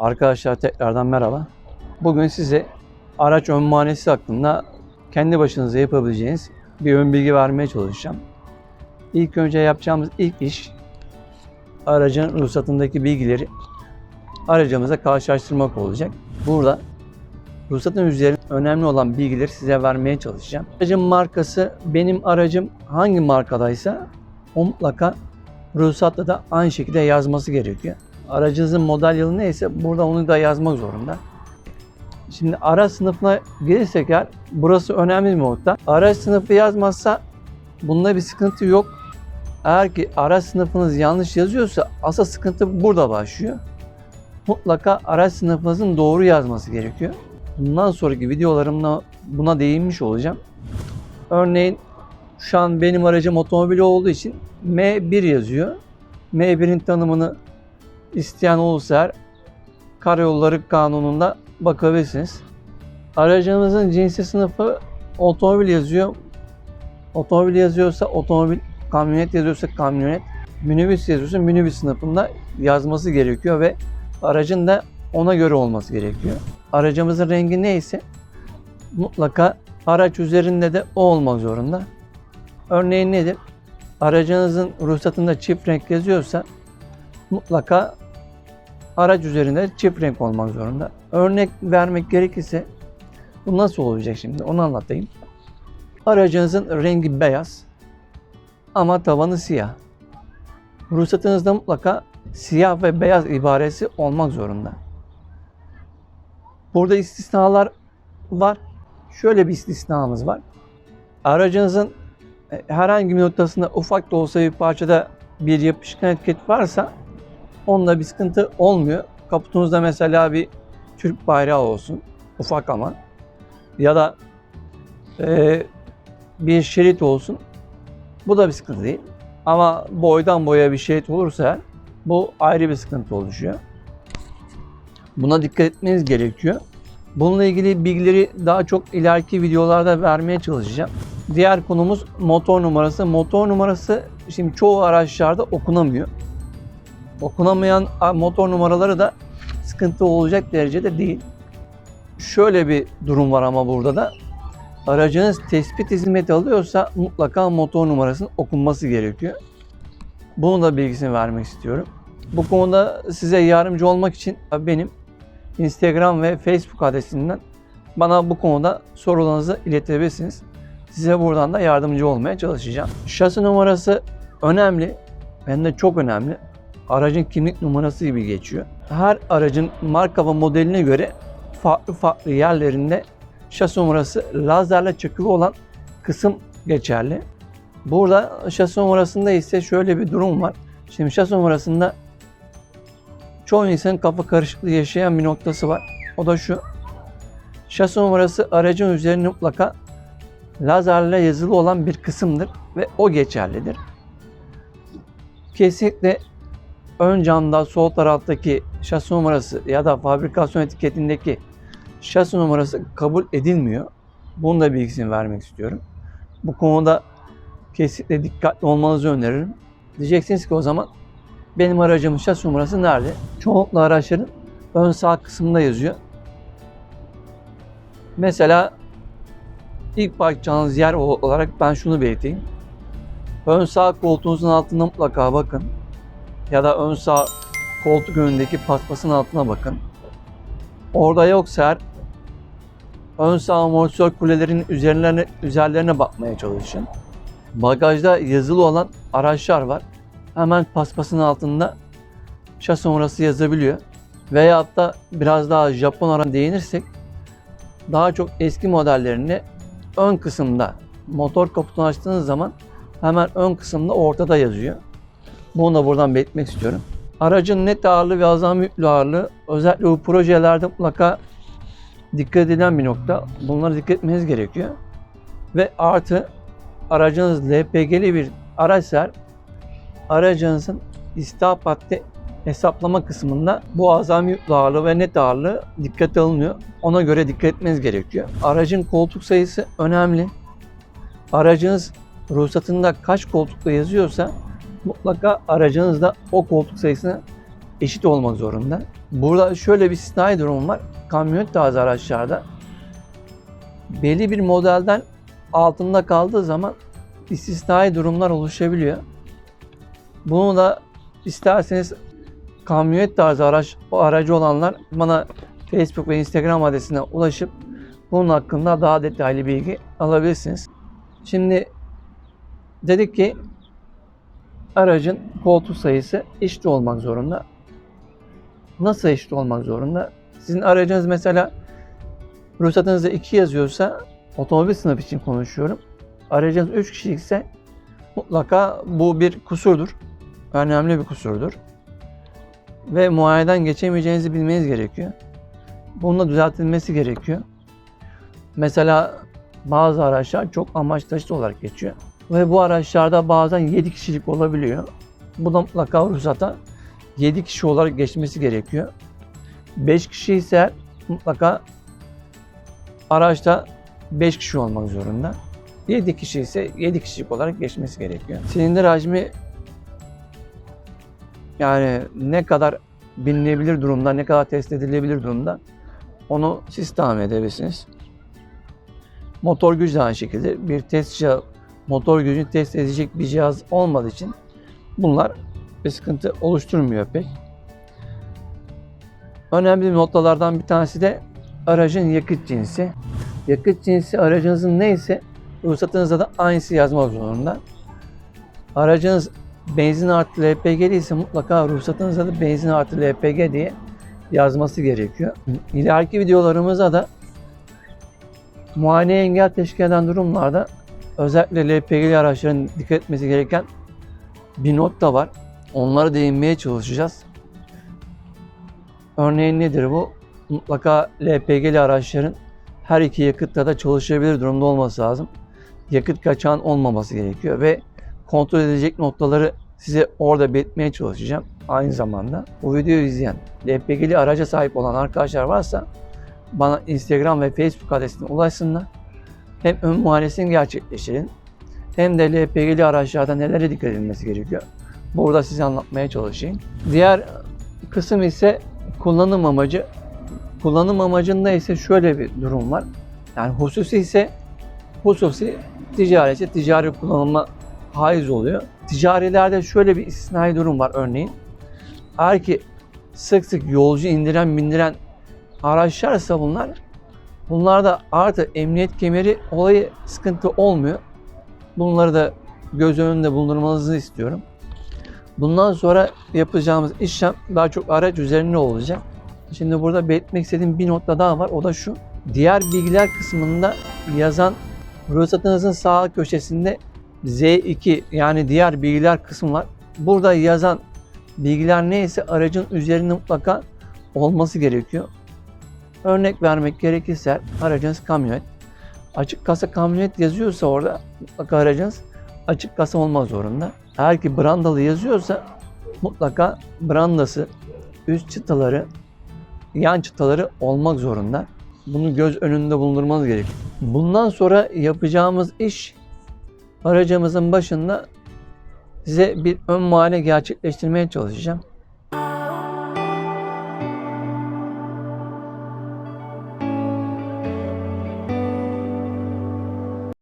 Arkadaşlar tekrardan merhaba. Bugün size araç ön muayenesi hakkında kendi başınıza yapabileceğiniz bir ön bilgi vermeye çalışacağım. İlk önce yapacağımız ilk iş aracın ruhsatındaki bilgileri aracımıza karşılaştırmak olacak. Burada ruhsatın üzerinde önemli olan bilgileri size vermeye çalışacağım. Aracın markası benim aracım hangi markadaysa o mutlaka ruhsatta da aynı şekilde yazması gerekiyor. Aracınızın model yılı neyse burada onu da yazmak zorunda. Şimdi araç sınıfına gelirsek eğer burası önemli bir nokta. Araç sınıfı yazmazsa bunda bir sıkıntı yok. Eğer ki araç sınıfınız yanlış yazıyorsa asıl sıkıntı burada başlıyor. Mutlaka araç sınıfınızın doğru yazması gerekiyor. Bundan sonraki videolarımda buna değinmiş olacağım. Örneğin şu an benim aracım otomobil olduğu için M1 yazıyor. M1'in tanımını isteyen olursa eğer karayolları kanununda bakabilirsiniz. Aracımızın cinsi sınıfı otomobil yazıyor. Otomobil yazıyorsa otomobil, kamyonet yazıyorsa kamyonet, minibüs yazıyorsa minibüs sınıfında yazması gerekiyor ve aracın da ona göre olması gerekiyor. Aracımızın rengi neyse mutlaka araç üzerinde de o olmak zorunda. Örneğin nedir? Aracınızın ruhsatında çift renk yazıyorsa mutlaka araç üzerinde çift renk olmak zorunda. Örnek vermek gerekirse bu nasıl olacak şimdi onu anlatayım. Aracınızın rengi beyaz ama tavanı siyah. Ruhsatınızda mutlaka siyah ve beyaz ibaresi olmak zorunda. Burada istisnalar var. Şöyle bir istisnamız var. Aracınızın e, herhangi bir noktasında ufak da olsa bir parçada bir yapışkan etiket varsa onda bir sıkıntı olmuyor. Kaputunuzda mesela bir Türk bayrağı olsun. Ufak ama. Ya da e, bir şerit olsun. Bu da bir sıkıntı değil. Ama boydan boya bir şerit olursa bu ayrı bir sıkıntı oluşuyor. Buna dikkat etmeniz gerekiyor. Bununla ilgili bilgileri daha çok ileriki videolarda vermeye çalışacağım. Diğer konumuz motor numarası. Motor numarası şimdi çoğu araçlarda okunamıyor. Okunamayan motor numaraları da sıkıntı olacak derecede değil. Şöyle bir durum var ama burada da. Aracınız tespit hizmeti alıyorsa mutlaka motor numarasının okunması gerekiyor. Bunun da bilgisini vermek istiyorum. Bu konuda size yardımcı olmak için benim Instagram ve Facebook adresinden bana bu konuda sorularınızı iletebilirsiniz. Size buradan da yardımcı olmaya çalışacağım. Şasi numarası önemli. Hem de çok önemli. Aracın kimlik numarası gibi geçiyor. Her aracın marka ve modeline göre farklı farklı yerlerinde şasi numarası lazerle çakılı olan kısım geçerli. Burada şasi numarasında ise şöyle bir durum var. Şimdi şasi numarasında çoğu insanın kafa karışıklığı yaşayan bir noktası var. O da şu. Şasi numarası aracın üzerine mutlaka lazerle yazılı olan bir kısımdır ve o geçerlidir. Kesinlikle ön camda sol taraftaki şasi numarası ya da fabrikasyon etiketindeki şasi numarası kabul edilmiyor. Bunun da bilgisini vermek istiyorum. Bu konuda kesinlikle dikkatli olmanızı öneririm. Diyeceksiniz ki o zaman benim aracımın şasi numarası nerede? Çoğunlukla araçların ön sağ kısmında yazıyor. Mesela ilk bakacağınız yer olarak ben şunu belirteyim. Ön sağ koltuğunuzun altına mutlaka bakın. Ya da ön sağ koltuk önündeki paspasın altına bakın. Orada yoksa eğer ön sağ amortisör kulelerinin üzerlerine, üzerlerine bakmaya çalışın. Bagajda yazılı olan araçlar var. Hemen paspasın altında şasi numarası yazabiliyor. Veyahut da biraz daha Japon aran değinirsek daha çok eski modellerinde ön kısımda motor kaputunu açtığınız zaman hemen ön kısımda ortada yazıyor. Bunu da buradan belirtmek istiyorum. Aracın net ağırlığı ve azami yüklü ağırlığı özellikle bu projelerde mutlaka dikkat edilen bir nokta. Bunlara dikkat etmeniz gerekiyor. Ve artı aracınız LPG'li bir araçsa aracınızın istihap haddi hesaplama kısmında bu azami yüklü ağırlığı ve net ağırlığı dikkate alınıyor. Ona göre dikkat etmeniz gerekiyor. Aracın koltuk sayısı önemli. Aracınız ruhsatında kaç koltukta yazıyorsa mutlaka aracınızda o koltuk sayısına eşit olmak zorunda. Burada şöyle bir istisnai durum var. Kamyonet tarzı araçlarda belli bir modelden altında kaldığı zaman istisnai durumlar oluşabiliyor. Bunu da isterseniz kamyonet tarzı araç o aracı olanlar bana Facebook ve Instagram adresine ulaşıp bunun hakkında daha detaylı bilgi alabilirsiniz. Şimdi dedik ki aracın koltuk sayısı eşit olmak zorunda. Nasıl eşit olmak zorunda? Sizin aracınız mesela ruhsatınızda 2 yazıyorsa otomobil sınıfı için konuşuyorum. Aracınız 3 kişilikse mutlaka bu bir kusurdur. Önemli bir kusurdur. Ve muayeneden geçemeyeceğinizi bilmeniz gerekiyor. Bunun da düzeltilmesi gerekiyor. Mesela bazı araçlar çok amaç taşıt olarak geçiyor. Ve bu araçlarda bazen 7 kişilik olabiliyor. Bu da mutlaka ruhsata 7 kişi olarak geçmesi gerekiyor. 5 kişi ise mutlaka araçta 5 kişi olmak zorunda. 7 kişi ise 7 kişilik olarak geçmesi gerekiyor. Silindir hacmi yani ne kadar bilinebilir durumda, ne kadar test edilebilir durumda onu siz tahmin edebilirsiniz. Motor gücü de aynı şekilde bir test motor gücünü test edecek bir cihaz olmadığı için bunlar bir sıkıntı oluşturmuyor pek. Önemli noktalardan bir tanesi de aracın yakıt cinsi. Yakıt cinsi aracınızın neyse ruhsatınızda da aynısı yazmak zorunda. Aracınız benzin artı LPG ise mutlaka ruhsatınızda da benzin artı LPG diye yazması gerekiyor. İleriki videolarımızda da muayene engel teşkil eden durumlarda özellikle LPG'li araçların dikkat etmesi gereken bir nokta var. Onlara değinmeye çalışacağız. Örneğin nedir bu? Mutlaka LPG'li araçların her iki yakıtta da çalışabilir durumda olması lazım. Yakıt kaçağın olmaması gerekiyor ve kontrol edecek noktaları size orada belirtmeye çalışacağım. Aynı zamanda bu videoyu izleyen LPG'li araca sahip olan arkadaşlar varsa bana Instagram ve Facebook adresine ulaşsınlar. Hem ön muayenesini gerçekleştirin hem de LPG'li araçlarda nelere dikkat edilmesi gerekiyor. Burada size anlatmaya çalışayım. Diğer kısım ise kullanım amacı. Kullanım amacında ise şöyle bir durum var. Yani hususi ise hususi ticari ticari kullanıma haiz oluyor. Ticarilerde şöyle bir istisnai durum var örneğin. Eğer ki sık sık yolcu indiren bindiren araçlarsa bunlar bunlarda artı emniyet kemeri olayı sıkıntı olmuyor. Bunları da göz önünde bulundurmanızı istiyorum. Bundan sonra yapacağımız işlem daha çok araç üzerinde olacak. Şimdi burada belirtmek istediğim bir nokta daha var. O da şu. Diğer bilgiler kısmında yazan ruhsatınızın sağ köşesinde Z2 yani diğer bilgiler kısmı var. Burada yazan bilgiler neyse aracın üzerinde mutlaka olması gerekiyor. Örnek vermek gerekirse aracınız kamyonet. Açık kasa kamyonet yazıyorsa orada mutlaka aracınız açık kasa olmak zorunda. Eğer ki brandalı yazıyorsa mutlaka brandası, üst çıtaları, yan çıtaları olmak zorunda. Bunu göz önünde bulundurmanız gerekiyor. Bundan sonra yapacağımız iş aracımızın başında size bir ön muayene gerçekleştirmeye çalışacağım.